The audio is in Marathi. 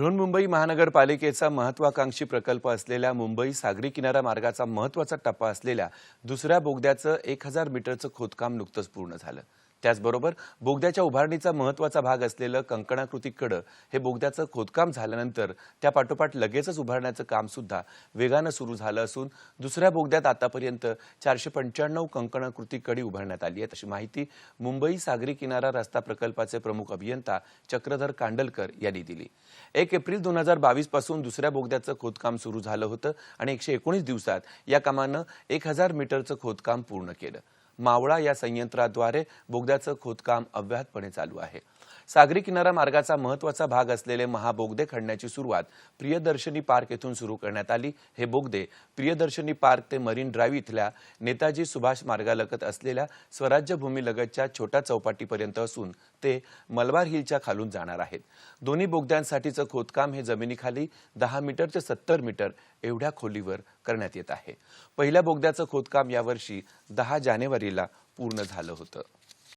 बृहन्मुंबई महानगरपालिकेचा महत्वाकांक्षी प्रकल्प असलेल्या मुंबई सागरी किनारा मार्गाचा महत्त्वाचा टप्पा असलेल्या दुसऱ्या बोगद्याचं एक हजार मीटरचं खोदकाम नुकतंच पूर्ण झालं. त्याचबरोबर बोगद्याच्या उभारणीचा महत्त्वाचा भाग असलेलं कंकणाकृती कडं हे बोगद्याचं खोदकाम झाल्यानंतर त्या पाठोपाठ लगेचच उभारण्याचं काम सुद्धा वेगानं सुरू झालं असून दुसऱ्या बोगद्यात आतापर्यंत चारशे पंच्याण्णव कंकणाकृती कडी उभारण्यात आली आहे अशी माहिती मुंबई सागरी किनारा रस्ता प्रकल्पाचे प्रमुख अभियंता चक्रधर कांडलकर यांनी दिली. एक एप्रिल दोन हजार बावीसपासून दुसऱ्या बोगद्याचं खोदकाम सुरू झालं होतं आणि एकशे एकोणीस दिवसात या कामानं एक हजार मीटरचं खोदकाम पूर्ण केलं. मावळा या संयंत्राद्वारे बोगद्याचं खोदकाम अव्याहतपणे चालू आहे. सागरी किनारा मार्गाचा महत्त्वाचा भाग असलेले महाबोगदे खणण्याची सुरुवात प्रियदर्शनी पार्क येथून सुरू करण्यात आली. हे बोगदे प्रियदर्शनी पार्क ते मरीन ड्राईव्ह इथल्या नेताजी सुभाष मार्गालगत असलेल्या स्वराज्यभूमीलगतच्या छोट्या चौपाटीपर्यंत असून ते मलबार हिलच्या खालून जाणार आहेत. दोन्ही बोगद्यांसाठीचं खोदकाम हे जमिनीखाली दहा मीटर ते सत्तर मीटर एवढ्या खोलीवर करण्यात येत आहे. पहिल्या बोगद्याचं खोदकाम यावर्षी दहा जानेवारीला पूर्ण झालं होतं.